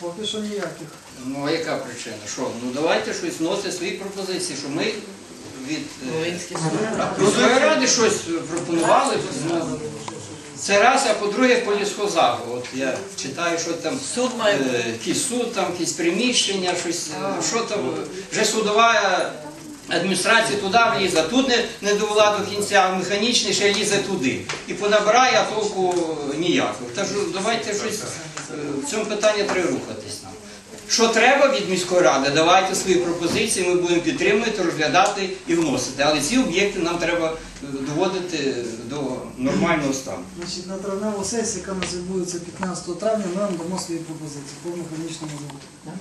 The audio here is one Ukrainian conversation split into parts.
Поки що ніяких. Ну а яка причина? Що? Ну давайте щось вносити свої пропозиції, що ми від е, ради щось пропонували. Ну, це раз, а по-друге, по лісхозагу. От я читаю, що там Суд має е, якийсь суд, там якісь приміщення, щось, е, що там, вже судова адміністрація туди влізе, тут не, не довела до кінця, а механічний ще лізе туди. І понабирає, а толку ніякого. Тож давайте щось е, в цьому питанні треба рухатись нам. Що треба від міської ради, давайте свої пропозиції, ми будемо підтримувати, розглядати і вносити. Але ці об'єкти нам треба е, доводити до нормального стану. Значить, на травневу сесію, яка нас відбудеться 15 травня, ми вам дамо свої пропозиції по механічному заводу.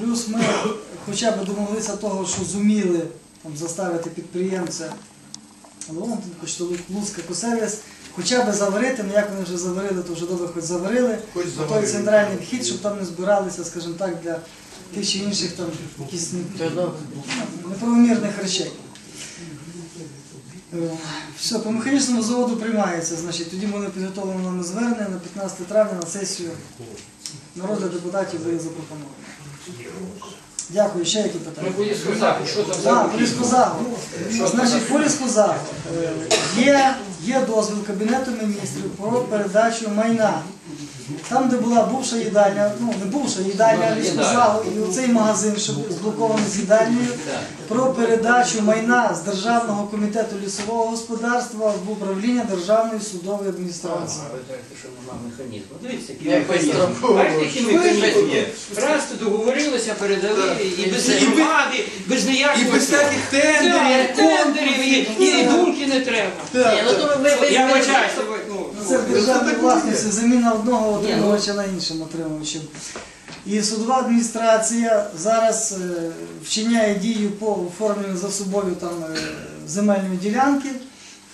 Плюс ми хоча б домоглися того, що зуміли там, заставити підприємця Лондон, Коштовик, Луцька, Косервіс, хоча б заварити, ну як вони вже заварили, то вже добре хоч заварили, Хоч той заварили. центральний вхід, щоб там не збиралися, скажімо так, для тих чи інших там якісь неправомірних речей. Е, Все, по механічному заводу приймається, значить, тоді буде підготовлено нами звернення на 15 травня на сесію на розгляд депутатів буде запропоновано. Дякую, ще які питання? Поліску сказати, що там за Так, об'єкти. поліскозаву. Значить, поліскозаву. Є, є дозвіл Кабінету міністрів про передачу майна. Там, де була бувша їдальня, ну не бувша їдальня, а ліскозаву, і оцей магазин, що зблокований з їдальнею, про передачу майна з Державного комітету лісового господарства в управління Державної судової адміністрації. Ви кажете, що нема механізму. Дивіться, який механізм. Бачите, який механізм є. Раз ти договорилися, передали, і без І без всяких тендерів, тендерів, і, і думки не треба. Ні, ну то ви- ви- Я ви- вибачаюся, ну, Ну, Це в державній власності заміна одного отримувача на іншим отримувачем. І судова адміністрація зараз е, вчиняє дію по оформленню за собою там е, земельної ділянки.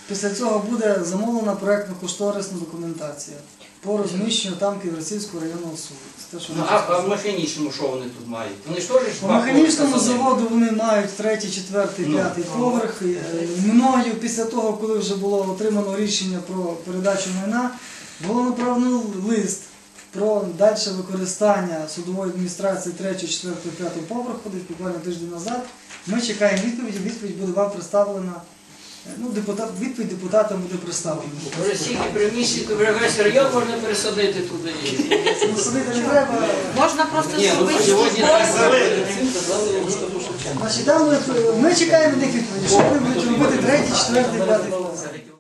Після цього буде замовлена проєктно-кошторисна документація по розміщенню там Ківерцівського районного суду. Це те, що Ну, ми а, а в механічному що вони тут мають? Вони ж теж по два механічному поверха заводу вони мають третій, четвертий, Ну. п'ятий поверх. І, е, Мною після того, коли вже було отримано рішення про передачу майна, було направлено лист про далі використання судової адміністрації 3, 4, 5 поверху, десь буквально тиждень назад. Ми чекаємо відповіді, відповідь буде вам представлена. Ну, депутат, відповідь депутатам буде представлена. Російські приміщення весь район можна пересадити туди. Ну, садити не треба. Можна просто Ні, ну зробити сьогодні службове. Значить, там ми, ми чекаємо на них відповіді, що вони будуть робити третій, четвертий, п'ятий поверх.